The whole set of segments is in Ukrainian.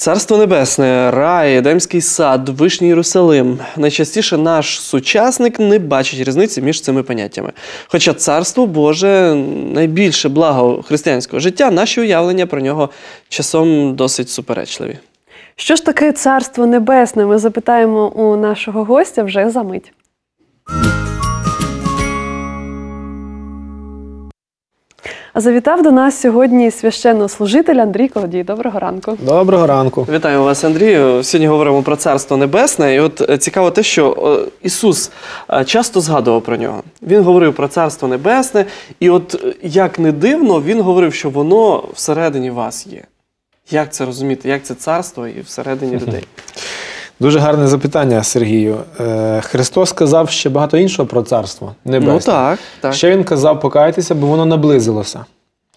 Царство Небесне, рай, Едемський сад, Вишній Єрусалим. Найчастіше наш сучасник не бачить різниці між цими поняттями. Хоча царство Боже найбільше благо християнського життя, наші уявлення про нього часом досить суперечливі. Що ж таке царство небесне? Ми запитаємо у нашого гостя вже за мить. Завітав до нас сьогодні священнослужитель Андрій Колодій. Доброго ранку. Доброго ранку. Вітаю вас, Андрію. Сьогодні говоримо про царство небесне. І от е, цікаво те, що е, Ісус е, часто згадував про нього. Він говорив про царство небесне, і от як не дивно, він говорив, що воно всередині вас є. Як це розуміти? Як це царство і всередині людей? Дуже гарне запитання, Сергію. Е, Христос сказав ще багато іншого про царство небесне. Ну так, так. Ще він казав покайтеся, бо воно наблизилося.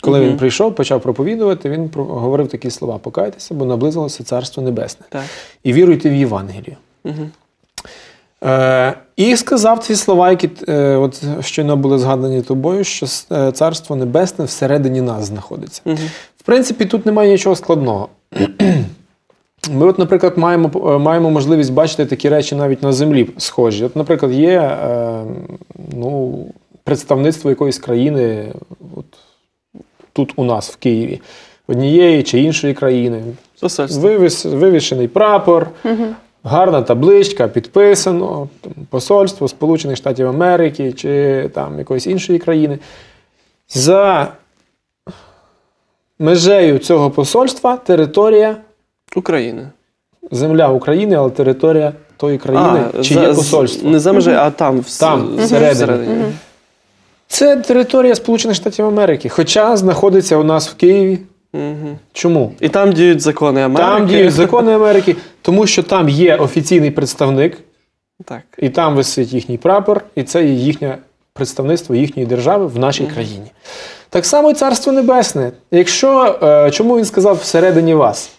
Коли Мгм. він прийшов, почав проповідувати, він говорив такі слова: покайтеся, бо наблизилося царство небесне. так. І віруйте в Євангелію. Угу. Е, і сказав ці слова, які е, от щойно були згадані тобою, що е, царство небесне всередині нас знаходиться. Угу. В принципі, тут немає нічого складного. Ми, от, наприклад, маємо, е, маємо можливість бачити такі речі навіть на землі схожі. От, наприклад, є е, ну, представництво якоїсь країни от, тут у нас, в Києві, однієї чи іншої країни. Вивіс, вивішений прапор, гарна табличка, підписано, там, посольство Сполучених Штатів Америки чи там якоїсь іншої країни. За межею цього посольства територія, України. земля України, але територія тої країни, чи за- є посольство. Не за межею, а там, вс- Там, в- всередині. Це територія Сполучених Штатів Америки, хоча знаходиться у нас в Києві. Мгм. Чому? І там діють закони Америки. Там діють закони Америки, тому що там є офіційний представник, Так. і там висить їхній прапор, і це є їхнє представництво їхньої держави в нашій країні. Так само і Царство Небесне. Якщо, е, чому він сказав всередині вас?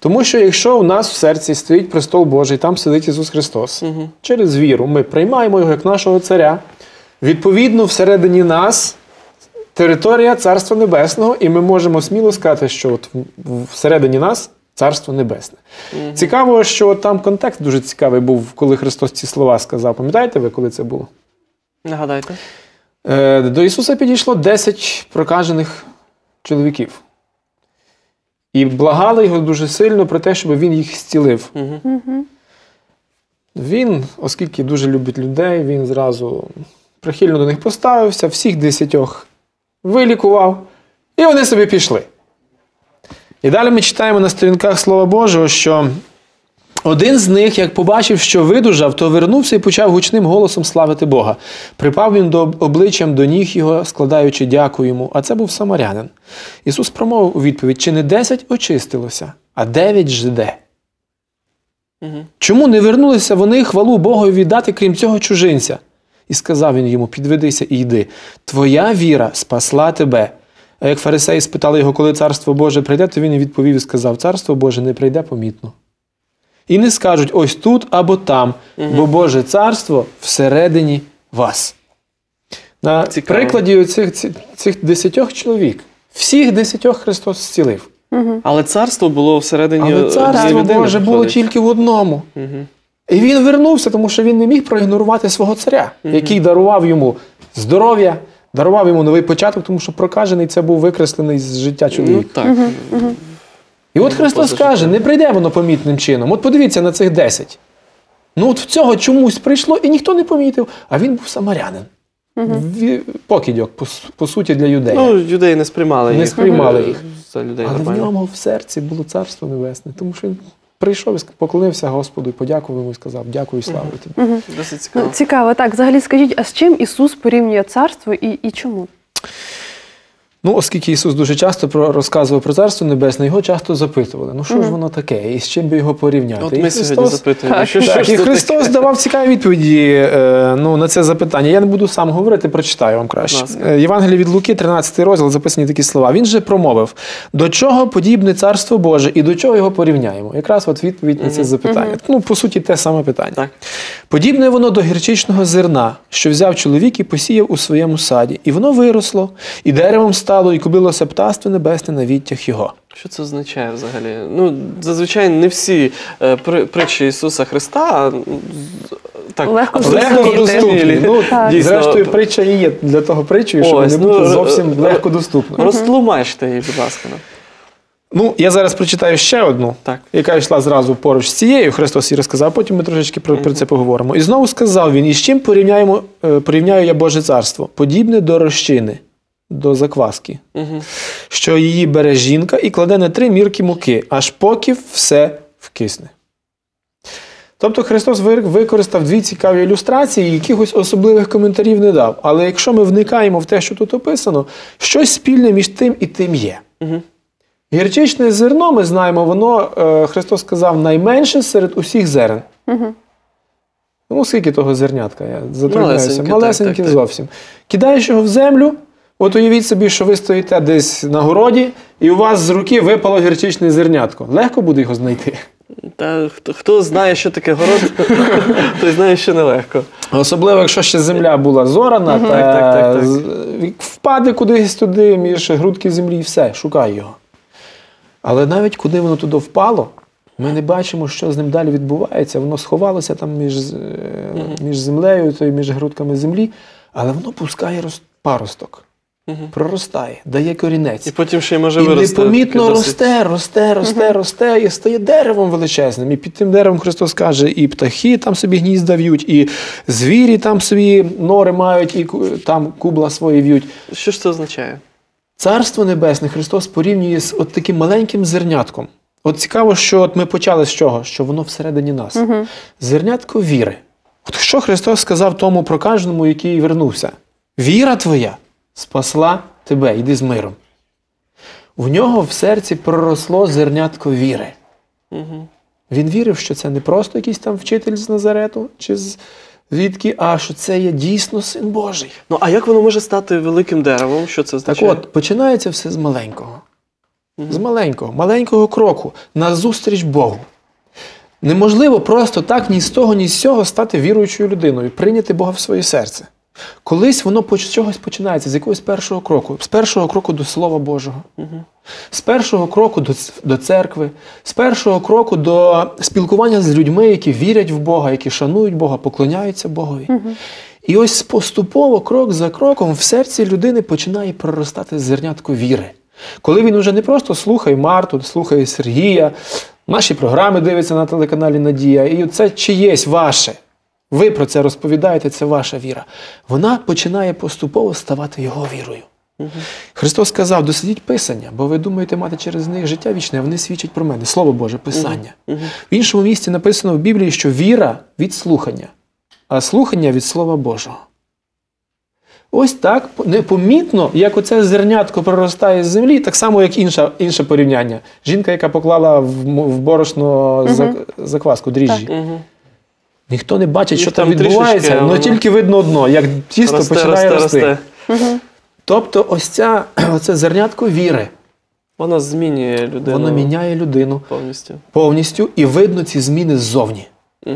Тому що якщо у нас в серці стоїть престол Божий, там сидить Ісус Христос, через віру ми приймаємо його як нашого царя. Відповідно, всередині нас територія Царства Небесного, і ми можемо сміло сказати, що от всередині нас Царство Небесне. Цікаво, що там контекст дуже цікавий був, коли Христос ці слова сказав. Пам'ятаєте ви, коли це було? Нагадайте. Е, До Ісуса підійшло 10 прокажених чоловіків. І благали його дуже сильно про те, щоб він їх зцілив. Угу. Він, оскільки дуже любить людей, він зразу прихильно до них поставився, всіх десятьох вилікував, і вони собі пішли. І далі ми читаємо на сторінках Слова Божого, що один з них, як побачив, що видужав, то вернувся і почав гучним голосом славити Бога. Припав він до обличчям до ніг його, складаючи дяку йому, а це був самарянин. Ісус промовив у відповідь: чи не десять очистилося, а дев'ять жде. Угу. Чому не вернулися вони хвалу Богові віддати, крім цього чужинця? І сказав він йому: Підведися і йди. Твоя віра спасла тебе. А як фарисеї спитали його, коли царство Боже прийде, то він і відповів і сказав: Царство Боже не прийде помітно. І не скажуть ось тут або там, бо Боже царство всередині вас. На Цікаво. прикладі цих, цих, десятьох чоловік, всіх десятьох Христос зцілив. Але царство було всередині. Але царство Боже було тільки в одному. Угу. І він вернувся, тому що він не міг проігнорувати свого царя, який дарував йому здоров'я, дарував йому новий початок, тому що прокажений це був викреслений з життя Ну чоловік. так. І от Христос каже: не прийде воно помітним чином. От подивіться на цих десять. Ну от в цього чомусь прийшло, і ніхто не помітив, а він був самарянин. Ві- Покидьок, по, по суті, для юдея. Ну, юдеї не сприймали Не їх. сприймали їх. За людей Але в ньому в серці було царство небесне, тому що він прийшов і поклонився Господу і подякував йому і сказав: Дякую, і слава тобі. Досить цікаво. Цікаво, так. Взагалі скажіть, а з чим Ісус порівнює царство і, і чому? Ну, оскільки Ісус дуже часто про, розказував про Царство Небесне, його часто запитували, ну що ж воно таке, і з чим би його порівняти? От І ми сьогодні запитуємо, Так. що, що так, і Христос таке? давав цікаві відповіді е, ну, на це запитання. Я не буду сам говорити, прочитаю вам краще. Е, Євангеліє від Луки, 13 розділ, записані такі слова. Він же промовив: до чого подібне царство Боже і до чого його порівняємо? Якраз от відповідь на це запитання. Ну, по суті, те саме питання. Так. Подібне воно до гірчичного зерна, що взяв чоловік і посіяв у своєму саді, і воно виросло, і деревом стало, і кубилося птаство небесне на відтяг його. Що це означає взагалі? Ну, зазвичай не всі е, при- притчі Ісуса Христа так, Легко Легко доступні. Ну, Так. Дійсно. Зрештою, притча і є для того притчою, щоб Ось, не ну, бути р- зовсім р- легко доступною. Розтлумачте її, будь ласка. Ну, я зараз прочитаю ще одну, Так. яка йшла зразу поруч з цією. Христос її розказав, потім ми трошечки про, про це поговоримо. І знову сказав він: і з чим порівняємо, е, порівняю я Боже царство? Подібне до розчини, до закваски, Угу. що її бере жінка і кладе на три мірки муки, аж поки все вкисне. Тобто Христос використав дві цікаві ілюстрації, якихось особливих коментарів не дав. Але якщо ми вникаємо в те, що тут описано, щось спільне між тим і тим є. Угу. Гірчичне зерно, ми знаємо, воно, е, Христос сказав, найменше серед усіх зерен. Угу. Ну, скільки того зернятка? Я затрудняюся. Малесеньке, Малесеньке так, так, так. зовсім. Кидаєш його в землю, от уявіть собі, що ви стоїте десь на городі, і у вас з руки випало гірчичне зернятко. Легко буде його знайти. Та хто, хто знає, що таке город, той знає, що нелегко. Особливо, якщо ще земля була зорана, та Так, так, так, так. впаде кудись туди між грудки землі і все, шукай його. Але навіть куди воно туди впало, ми не бачимо, що з ним далі відбувається. Воно сховалося там між, між землею, то між грудками землі, але воно пускає паросток, Мгм. проростає, дає корінець. І потім ще й може І вирости. непомітно росте, росте, росте, росте, і стає деревом величезним. І під тим деревом Христос каже, і птахи там собі гнізда в'ють, і звірі там собі нори мають, і там кубла свої в'ють. Що ж це означає? Царство Небесне Христос порівнює з от таким маленьким зернятком. От цікаво, що от ми почали з чого? Що воно всередині нас. Зернятко віри. От що Христос сказав тому прокаженому, який вернувся? Віра твоя спасла тебе, йди з миром. В нього в серці проросло зернятко віри. Угу. Він вірив, що це не просто якийсь там вчитель з Назарету чи з звідки, а що це є дійсно син Божий. Ну, а як воно може стати великим деревом? Що це Так от, починається все з маленького. З маленького, маленького кроку назустріч Богу. Неможливо просто так ні з того, ні з цього стати віруючою людиною, прийняти Бога в своє серце. Колись воно з чогось починається, з якогось першого кроку, з першого кроку до Слова Божого, з першого кроку до, до церкви, з першого кроку до спілкування з людьми, які вірять в Бога, які шанують Бога, поклоняються Богові. І ось поступово, крок за кроком, в серці людини починає проростати зернятко віри. Коли він уже не просто слухає Марту, слухає Сергія, наші програми дивиться на телеканалі Надія, і це чиєсь ваше. Ви про це розповідаєте, це ваша віра. Вона починає поступово ставати його вірою. Христос сказав: досидіть Писання, бо ви думаєте мати через них життя вічне, а вони свідчать про мене. Слово Боже, Писання. В іншому місці написано в Біблії, що віра від слухання, а слухання від Слова Божого. Ось так непомітно, як оце зернятко проростає з землі, так само, як інше, інше порівняння. Жінка, яка поклала в, в борошно зак- закваску, дріжджі. Угу. Ніхто не бачить, що там там відбувається, але воно- тільки видно одно, як тісто Росте, починає росте, рости. росте. Тобто, ось ця, оце зернятко віри, Воно змінює людину воно міняє людину повністю. повністю, і видно ці зміни ззовні.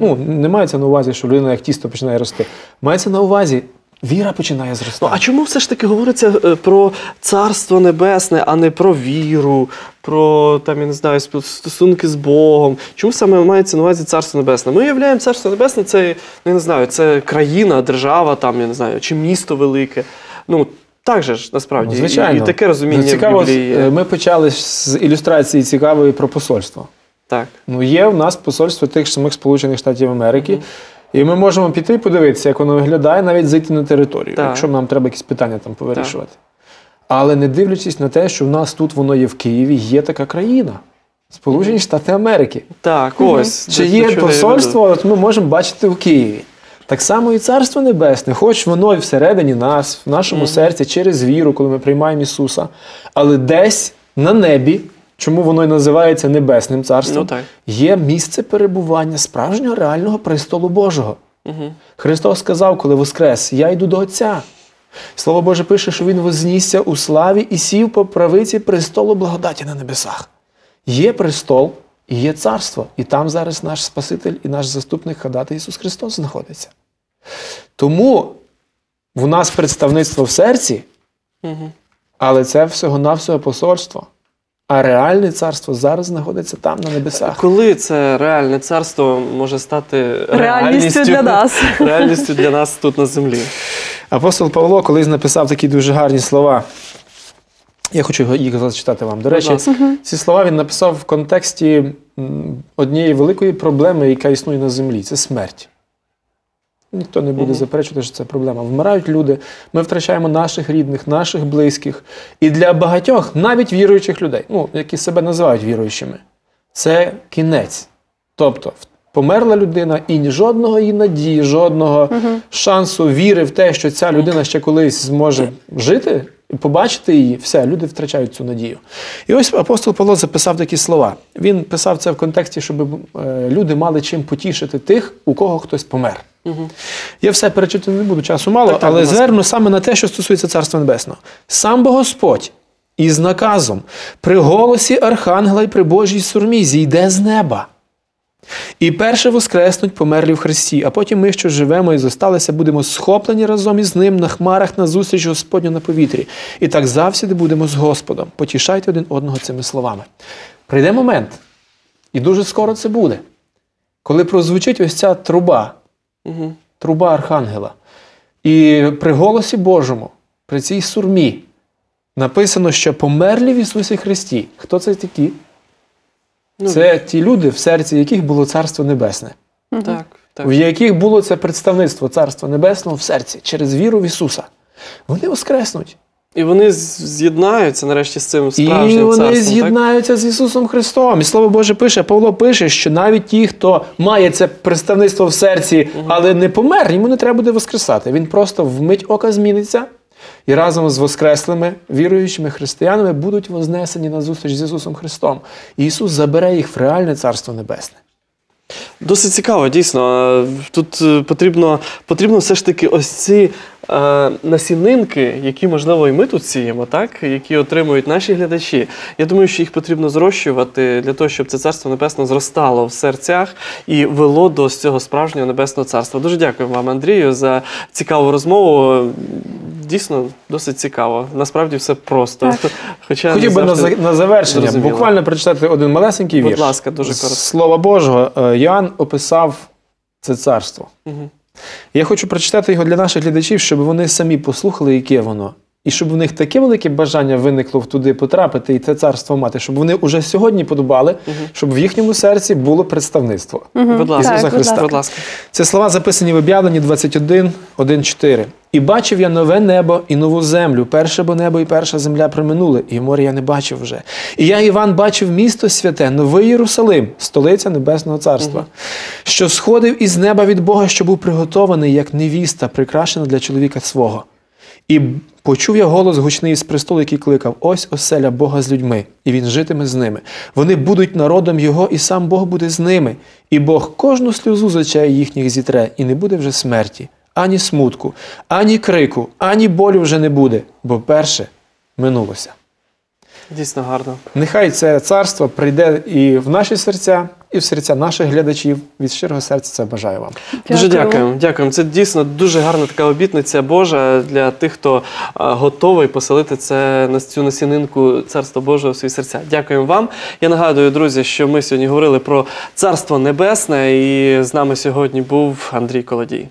Ну, не мається на увазі, що людина як тісто починає рости. Мається на увазі, віра починає Ну, зростати. а чому все ж таки говориться е, про царство небесне, а не про віру, про там, я не знаю, стосунки з Богом? Чому саме мається на увазі царство небесне? Ми уявляємо царство небесне, це ну, я не знаю, це країна, держава, там, я не знаю, чи місто велике. Ну, так же ж насправді. Ну, звичайно. І, таке розуміння Ну, цікаво, в Біблії е, Ми почали з ілюстрації цікавої про посольство. Так. Ну, є в нас посольство тих самих Сполучених Штатів Америки. І ми можемо піти і подивитися, як воно виглядає, навіть зайти на територію, Так. якщо нам треба якісь питання там повирішувати. Але не дивлячись на те, що в нас тут воно є в Києві, є така країна Сполучені Штати Америки. Так, ось. Чи є посольство, от ми можемо бачити у Києві. Так само і Царство Небесне, хоч воно і всередині нас, в нашому серці, через віру, коли ми приймаємо Ісуса, але десь на небі, чому воно і називається Небесним Царством, Ну, так. є місце перебування справжнього реального престолу Божого. Угу. Христос сказав, коли воскрес, я йду до Отця. Слово Боже пише, що Він вознісся у славі і сів по правиці престолу благодаті на небесах. Є престол і є царство, і там зараз наш Спаситель і наш заступник ходати Ісус Христос знаходиться. Тому в нас представництво в серці, Угу. але це всього-навсього посольство. А реальне царство зараз знаходиться там, на небесах. Коли це реальне царство може стати Реальністю для нас. реальністю для нас тут на землі? Апостол Павло колись написав такі дуже гарні слова. Я хочу його- їх зачитати вам. До речі, ці слова він написав в контексті однієї великої проблеми, яка існує на землі це смерть. Ніхто не буде заперечувати, що це проблема. Вмирають люди, ми втрачаємо наших рідних, наших близьких. І для багатьох, навіть віруючих людей, ну, які себе називають віруючими, це кінець. Тобто, померла людина, і ні жодного її надії, жодного шансу віри в те, що ця людина ще колись зможе жити і побачити її, все, люди втрачають цю надію. І ось апостол Павло записав такі слова. Він писав це в контексті, щоб е, люди мали чим потішити тих, у кого хтось помер. Угу. Я все перечити не буду, часу мало, Так, так, але зверну саме на те, що стосується Царства Небесного. Сам Господь із наказом при голосі Архангела й при Божій сурмі зійде з неба. І перше воскреснуть померлі в Христі, а потім ми, що живемо і зосталися, будемо схоплені разом із ним на хмарах на зустріч Господню на повітрі. І так завсіди будемо з Господом. Потішайте один одного цими словами. Прийде момент, і дуже скоро це буде, коли прозвучить ось ця труба, Угу. труба Архангела. І при голосі Божому, при цій сурмі, написано, що померлі в Ісусі Христі. Хто це такі? Ну, Це ті люди, в серці яких було Царство Небесне, Так, так. в яких було це представництво Царства Небесного в серці через віру в Ісуса. Вони воскреснуть. І вони з'єднаються нарешті з цим І справжнім вони царством. так? з'єднаються з Ісусом Христом. І Слово Боже пише, Павло пише, що навіть ті, хто має це представництво в серці, але не помер, йому не треба буде воскресати. Він просто вмить ока зміниться. І разом з воскреслими віруючими християнами будуть вознесені на зустріч з Ісусом Христом. І Ісус забере їх в реальне Царство Небесне. Досить цікаво, дійсно. Тут е, потрібно, потрібно все ж таки ось ці е, насінинки, які, можливо, і ми тут сіємо, так? які отримують наші глядачі. Я думаю, що їх потрібно зрощувати для того, щоб це царство небесне зростало в серцях і вело до цього справжнього небесного царства. Дуже дякую вам, Андрію, за цікаву розмову. Дійсно, досить цікаво. Насправді все просто. Хоча Хотів би на, за- на завершення зрозуміло. буквально прочитати один малесенький Будь ласка, дуже З коротко. Слова Божого. Е, Йоанн описав це царство. Мгм. Я хочу прочитати його для наших глядачів, щоб вони самі послухали, яке воно. І щоб в них таке велике бажання виникло туди потрапити і це царство мати, щоб вони уже сьогодні подобали, щоб в їхньому серці було представництво. Будь ласка, Ісуса Христа. будь ласка. Це слова записані в об'явленні 21, 1, 4. І бачив я нове небо і нову землю. Перше бо небо і перша земля проминули, і море я не бачив вже. І я, Іван, бачив місто святе, новий Єрусалим, столиця Небесного Царства, що сходив із неба від Бога, що був приготований, як невіста, прикрашена для чоловіка свого. І почув я голос гучний із престолу, який кликав: Ось оселя Бога з людьми, і він житиме з ними. Вони будуть народом Його, і сам Бог буде з ними. І Бог кожну сльозу з їхніх зітре, і не буде вже смерті, ані смутку, ані крику, ані болю вже не буде, бо перше минулося. Дійсно гарно. Нехай це царство прийде і в наші серця, і в серця наших глядачів. Від щирого серця це бажаю вам. Дуже Дякуємо. дякуємо. Дякуємо. Це дійсно дуже гарна така обітниця Божа для тих, хто готовий поселити це на цю насінинку Царства Божого в свої серця. Дякуємо вам. Я нагадую, друзі, що ми сьогодні говорили про Царство Небесне, і з нами сьогодні був Андрій Колодій.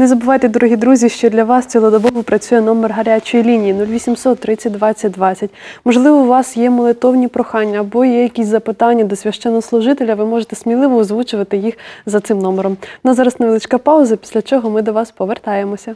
Не забувайте, дорогі друзі, що для вас цілодобово працює номер гарячої лінії 0800 30 20 20. Можливо, у вас є молитовні прохання або є якісь запитання до священнослужителя. Ви можете сміливо озвучувати їх за цим номером. На зараз невеличка пауза, після чого ми до вас повертаємося.